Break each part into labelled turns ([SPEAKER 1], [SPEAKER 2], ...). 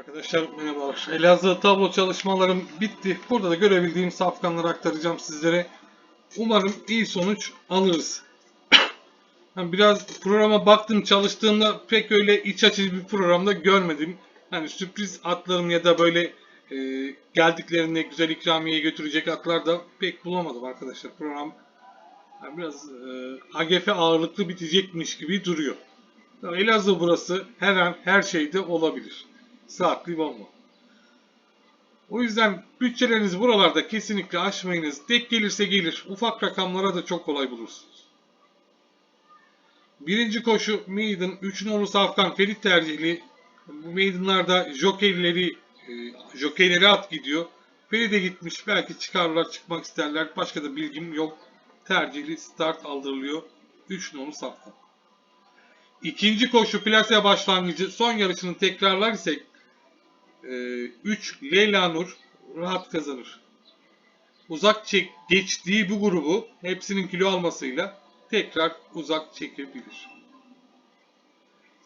[SPEAKER 1] Arkadaşlar merhabalar. Elazığ tablo çalışmalarım bitti. Burada da görebildiğim safkanları aktaracağım sizlere. Umarım iyi sonuç alırız. Yani biraz programa baktım çalıştığımda pek öyle iç açıcı bir programda görmedim. Hani sürpriz atlarım ya da böyle e, geldiklerinde güzel ikramiye götürecek atlar da pek bulamadım arkadaşlar. Program yani biraz e, AGF ağırlıklı bitecekmiş gibi duruyor. Elazığ burası her an her şeyde olabilir. Saatli bomba. O yüzden bütçelerinizi buralarda kesinlikle aşmayınız. Dek gelirse gelir. Ufak rakamlara da çok kolay bulursunuz. Birinci koşu Maiden 3 nolu Safkan Ferit tercihli. Bu Maiden'larda jokeyleri e, jokeyleri at gidiyor. Ferit'e gitmiş. Belki çıkarlar çıkmak isterler. Başka da bilgim yok. Tercihli start aldırılıyor. 3 nolu Safkan. İkinci koşu plase başlangıcı son yarışını tekrarlar isek 3 Leyla Nur rahat kazanır. Uzak çek geçtiği bu grubu hepsinin kilo almasıyla tekrar uzak çekebilir.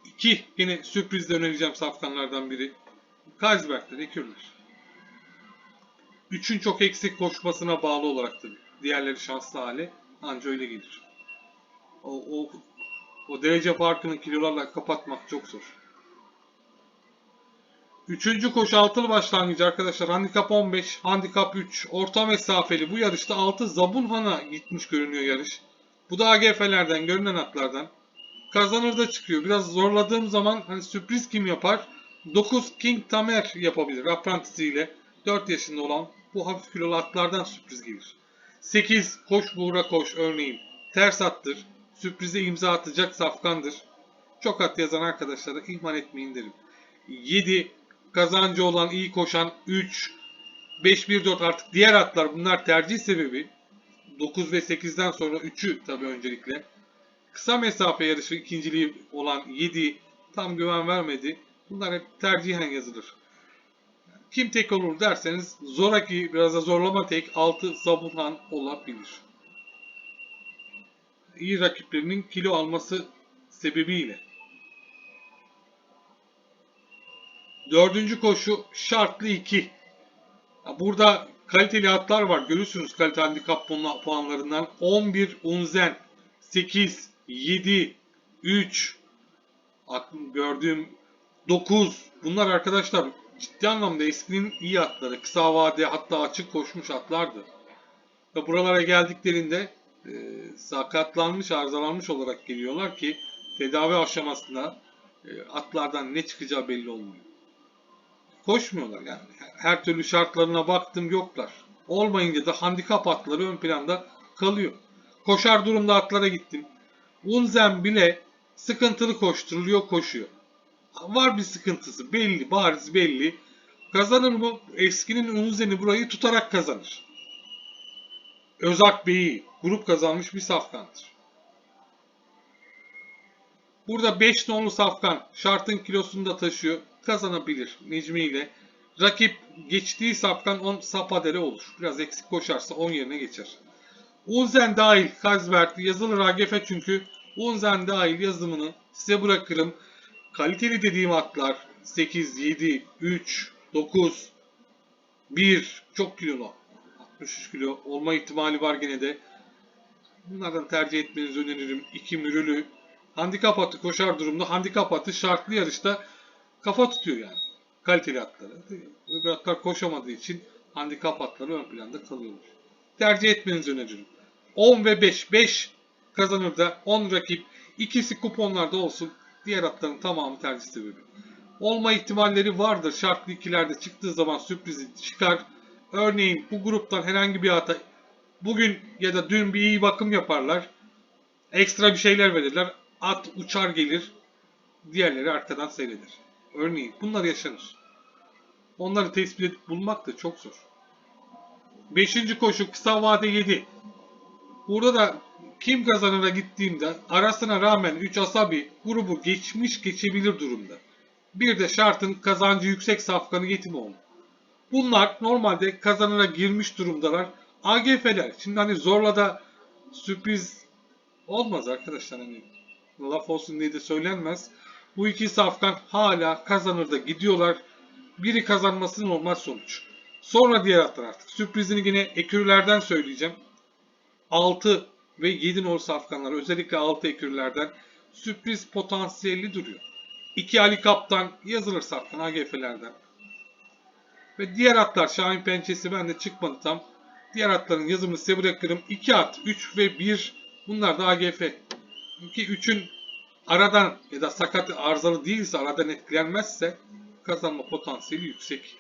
[SPEAKER 1] 2 yine sürprizle önereceğim safkanlardan biri. Kaisberg'de Ekürler. 3'ün çok eksik koşmasına bağlı olarak tabii. Diğerleri şanslı hali anca öyle gelir. O, o o derece farkını kilolarla kapatmak çok zor. Üçüncü koşu altılı başlangıcı arkadaşlar. Handikap 15, handikap 3, orta mesafeli. Bu yarışta 6 Zabunhan'a gitmiş görünüyor yarış. Bu da AGF'lerden, görünen atlardan. Kazanır da çıkıyor. Biraz zorladığım zaman hani sürpriz kim yapar? 9 King Tamer yapabilir aprantisiyle. 4 yaşında olan bu hafif kilolu atlardan sürpriz gelir. 8 Koş Buğra Koş örneğin. Ters attır sürprize imza atacak safkandır. Çok at yazan arkadaşlara ihmal etmeyin derim. 7 kazancı olan iyi koşan 3 5 1 4 artık diğer atlar bunlar tercih sebebi. 9 ve 8'den sonra 3'ü tabii öncelikle. Kısa mesafe yarışı ikinciliği olan 7 tam güven vermedi. Bunlar hep tercihen yazılır. Kim tek olur derseniz Zoraki biraz da zorlama tek 6 Zabunhan olabilir iyi rakiplerinin kilo alması sebebiyle. Dördüncü koşu şartlı 2. Burada kaliteli atlar var. Görürsünüz kalite handikap puanlarından. 11 Unzen, 8, 7, 3, aklım gördüğüm 9. Bunlar arkadaşlar ciddi anlamda eskinin iyi atları. Kısa vade hatta açık koşmuş atlardı. Ve buralara geldiklerinde e, sakatlanmış, arızalanmış olarak geliyorlar ki tedavi aşamasında e, atlardan ne çıkacağı belli olmuyor. Koşmuyorlar yani. Her türlü şartlarına baktım yoklar. Olmayınca da handikap atları ön planda kalıyor. Koşar durumda atlara gittim. Unzen bile sıkıntılı koşturuluyor, koşuyor. Var bir sıkıntısı belli, bariz belli. Kazanır mı? Eskinin Unzen'i burayı tutarak kazanır. Özak Bey'i grup kazanmış bir safkandır. Burada 5 nolu safkan şartın kilosunu da taşıyor. Kazanabilir Necmi ile. Rakip geçtiği safkan 10 sapadere olur. Biraz eksik koşarsa 10 yerine geçer. Unzen dahil Kazbert yazılır AGF çünkü Unzen dahil yazımını size bırakırım. Kaliteli dediğim atlar 8, 7, 3, 9, 1 çok kilolu. 63 kilo olma ihtimali var gene de. Bunlardan tercih etmenizi öneririm. 2 mürülü. Handikap atı koşar durumda. Handikap atı şartlı yarışta kafa tutuyor yani. Kaliteli atları. Öbür atlar koşamadığı için handikap atları ön planda kalıyorlar. Tercih etmenizi öneririm. 10 ve 5. 5 kazanır da 10 rakip. İkisi kuponlarda olsun. Diğer atların tamamı tercih sebebi. Olma ihtimalleri vardır. Şartlı ikilerde çıktığı zaman sürprizi çıkar. Örneğin bu gruptan herhangi bir ata bugün ya da dün bir iyi bakım yaparlar. Ekstra bir şeyler verirler. At uçar gelir. Diğerleri arkadan seyreder. Örneğin bunlar yaşanır. Onları tespit edip bulmak da çok zor. Beşinci koşu kısa vade 7. Burada da kim kazanıra gittiğimde arasına rağmen 3 asabi grubu geçmiş geçebilir durumda. Bir de şartın kazancı yüksek safkanı yetim oldu. Bunlar normalde kazanıra girmiş durumdalar. AGF'ler. Şimdi hani zorla da sürpriz olmaz arkadaşlar. Hani laf olsun diye de söylenmez. Bu iki safkan hala kazanırda gidiyorlar. biri kazanması normal sonuç. Sonra diğer atlar artık. Sürprizini yine ekürlerden söyleyeceğim. 6 ve 7 nolu safkanlar özellikle 6 ekürlerden sürpriz potansiyelli duruyor. 2 Ali Kaptan yazılır safkan AGF'lerden. Ve diğer atlar Şahin Pençesi bende çıkmadı tam. Diğer atların yazımını size bırakırım. 2 at, 3 ve 1 bunlar da AGF. 2 3'ün aradan ya da sakat arızalı değilse aradan etkilenmezse kazanma potansiyeli yüksek.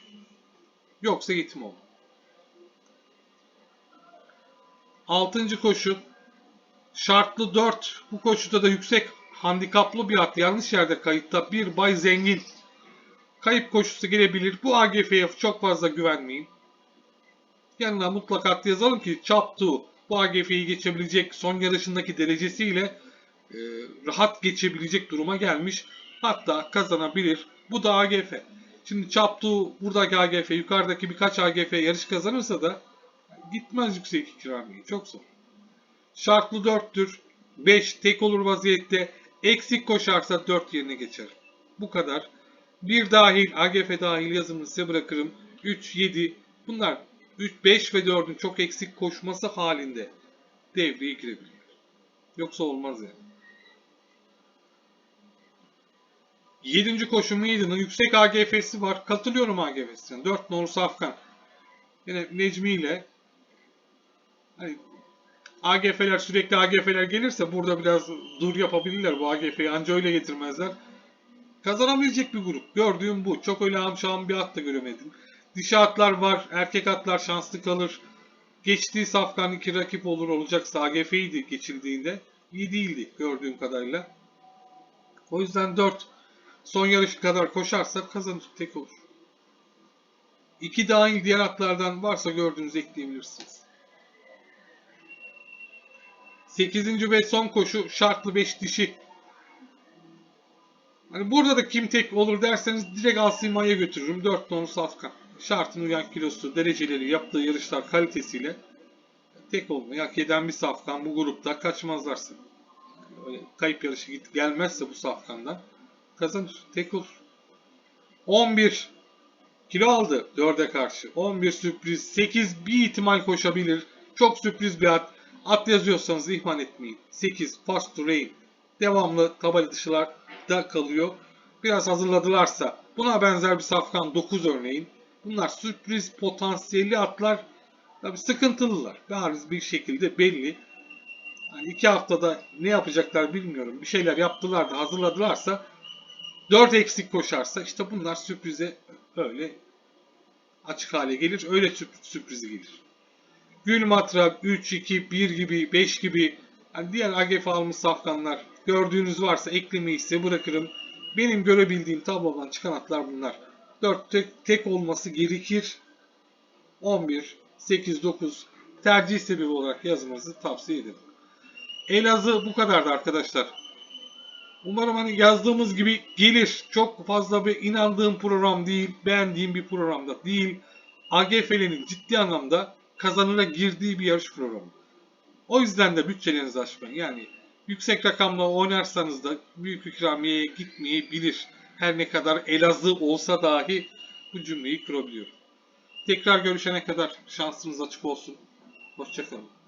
[SPEAKER 1] Yoksa yetim olur. Altıncı koşu şartlı 4. Bu koşuda da yüksek handikaplı bir at yanlış yerde kayıtta bir bay zengin. Kayıp koşusu gelebilir. Bu AGF'ye çok fazla güvenmeyin. Yanına mutlaka at yazalım ki Çaptu bu AGF'yi geçebilecek son yarışındaki derecesiyle e, rahat geçebilecek duruma gelmiş. Hatta kazanabilir. Bu da AGF. Şimdi Çaptu buradaki AGF yukarıdaki birkaç AGF yarış kazanırsa da gitmez yüksek ikramiye. Çok zor. Şartlı 4'tür. 5 tek olur vaziyette. Eksik koşarsa 4 yerine geçer. Bu kadar. 1 dahil, AGF dahil yazımını size bırakırım. 3, 7 bunlar 3, 5 ve 4'ün çok eksik koşması halinde devreye girebilirler. Yoksa olmaz yani. 7. koşu Maiden'ın yüksek AGF'si var. Katılıyorum AGF'sine. 4 nolu Safkan. Yine Necmi ile hani AGF'ler sürekli AGF'ler gelirse burada biraz dur yapabilirler bu AGF'yi anca öyle getirmezler. Kazanabilecek bir grup. Gördüğüm bu. Çok öyle amşam bir at da göremedim. Dişi atlar var. Erkek atlar şanslı kalır. Geçtiği safkan iki rakip olur olacaksa AGF'ydi geçildiğinde. İyi değildi gördüğüm kadarıyla. O yüzden 4 son yarış kadar koşarsa kazanır tek olur. İki dahil diğer atlardan varsa gördüğünüz ekleyebilirsiniz. 8. ve son koşu şartlı 5 dişi. Hani burada da kim tek olur derseniz direkt Alsima'ya götürürüm. 4 ton safkan. Şartın uyan kilosu, dereceleri, yaptığı yarışlar kalitesiyle tek olmayı hak eden bir safkan bu grupta kaçmazlarsa. Öyle kayıp yarışı git gelmezse bu safkandan kazanır. Tek olur. 11 kilo aldı 4'e karşı. 11 sürpriz. 8 bir ihtimal koşabilir. Çok sürpriz bir at. At yazıyorsanız ihmal etmeyin. 8 Fast to Rain. Devamlı tabela dışılarda kalıyor. Biraz hazırladılarsa buna benzer bir safkan 9 örneğin. Bunlar sürpriz potansiyelli atlar. Tabi sıkıntılılar. Bariz bir şekilde belli. Yani iki haftada ne yapacaklar bilmiyorum. Bir şeyler yaptılar da hazırladılarsa 4 eksik koşarsa işte bunlar sürprize öyle açık hale gelir. Öyle sürp- sürprizi gelir. Gül Matrak 3, 2, 1 gibi, 5 gibi yani diğer AGF almış safkanlar gördüğünüz varsa eklemeyi size bırakırım. Benim görebildiğim tablodan çıkan atlar bunlar. 4 tek, tek olması gerekir. 11, 8, 9 tercih sebebi olarak yazmanızı tavsiye ederim. Elazığ bu kadardı arkadaşlar. Umarım hani yazdığımız gibi gelir. Çok fazla bir inandığım program değil, beğendiğim bir programda değil. AGF'lerin ciddi anlamda kazanıra girdiği bir yarış programı. O yüzden de bütçelerinizi aşmayın. Yani yüksek rakamla oynarsanız da büyük ikramiyeye gitmeyebilir. Her ne kadar Elazığ olsa dahi bu cümleyi kurabiliyorum. Tekrar görüşene kadar şansınız açık olsun. Hoşçakalın.